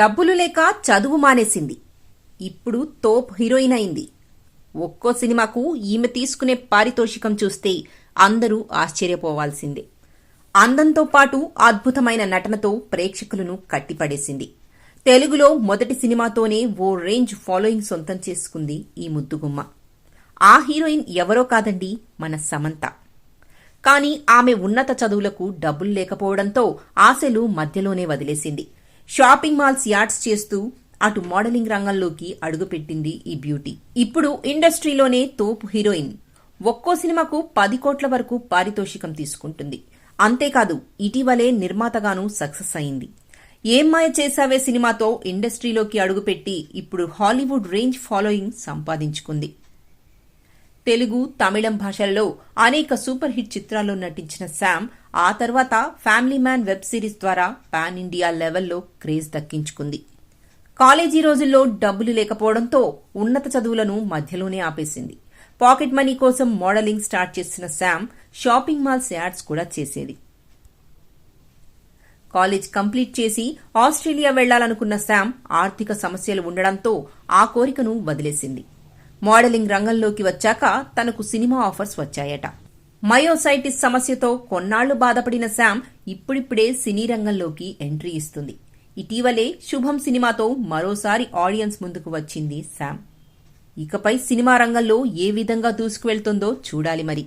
డబ్బులు లేక చదువు మానేసింది. ఇప్పుడు తోప్ హీరోయిన్ అయింది. ఒక్కో సినిమాకు ఈమె తీసుకునే పారితోషికం చూస్తే అందరూ ఆశ్చర్యపోవాల్సిందే. అందంతో పాటు అద్భుతమైన నటనతో ప్రేక్షకులను కట్టిపడేసింది. తెలుగులో మొదటి సినిమాతోనే ఓ రేంజ్ ఫాలోయింగ్ సొంతం చేసుకుంది ఈ ముద్దుగుమ్మ. ఆ హీరోయిన్ ఎవరో కాదండి మన సమంత. కానీ ఆమె ఉన్నత చదువులకు డబ్బులు లేకపోవడంతో ఆశలు మధ్యలోనే వదిలేసింది. షాపింగ్ మాల్స్ యాడ్స్ చేస్తూ అటు మోడలింగ్ రంగంలోకి అడుగుపెట్టింది ఈ బ్యూటీ. ఇప్పుడు ఇండస్ట్రీలోనే తోపు హీరోయిన్. ఒక్కో సినిమాకు పది కోట్ల వరకు పారితోషికం తీసుకుంటుంది. అంతేకాదు ఇటీవలే నిర్మాతగాను సక్సెస్ అయింది. ఏం మాయ చేశావే సినిమాతో ఇండస్ట్రీలోకి అడుగుపెట్టి ఇప్పుడు హాలీవుడ్ రేంజ్ ఫాలోయింగ్ సంపాదించుకుంది. తెలుగు తమిళం భాషల్లో అనేక సూపర్ హిట్ చిత్రాల్లో నటించిన శామ్ ఆ తర్వాత ఫ్యామిలీ మ్యాన్ వెబ్ సిరీస్ ద్వారా పాన్ ఇండియా లెవెల్లో క్రేజ్ దక్కించుకుంది. కాలేజీ రోజుల్లో డబ్బులు లేకపోవడంతో ఉన్నత చదువులను మధ్యలోనే ఆపేసింది. పాకెట్ మనీ కోసం మోడలింగ్ స్టార్ట్ చేసిన శామ్ షాపింగ్ మాల్స్ యాడ్స్ కూడా చేసేది. కాలేజ్ కంప్లీట్ చేసి ఆస్ట్రేలియా వెళ్ళాలనుకున్న శామ్ ఆర్థిక సమస్యలు ఉండడంతో ఆ కోరికను వదిలేసింది. మోడలింగ్ రంగంలోకి వచ్చాక తనకు సినిమా ఆఫర్స్ వచ్చాయట. మయోసైటిస్ సమస్యతో కొన్నాళ్ళు బాధపడిన శామ్ ఇప్పుడిప్పుడే సినీ రంగంలోకి ఎంట్రీ ఇస్తుంది. ఇటీవలే శుభం సినిమాతో మరోసారి ఆడియన్స్ ముందుకు వచ్చింది శామ్. ఇకపై సినిమా రంగంలో ఏ విధంగా దూసుకువెళ్తుందో చూడాలి మరి.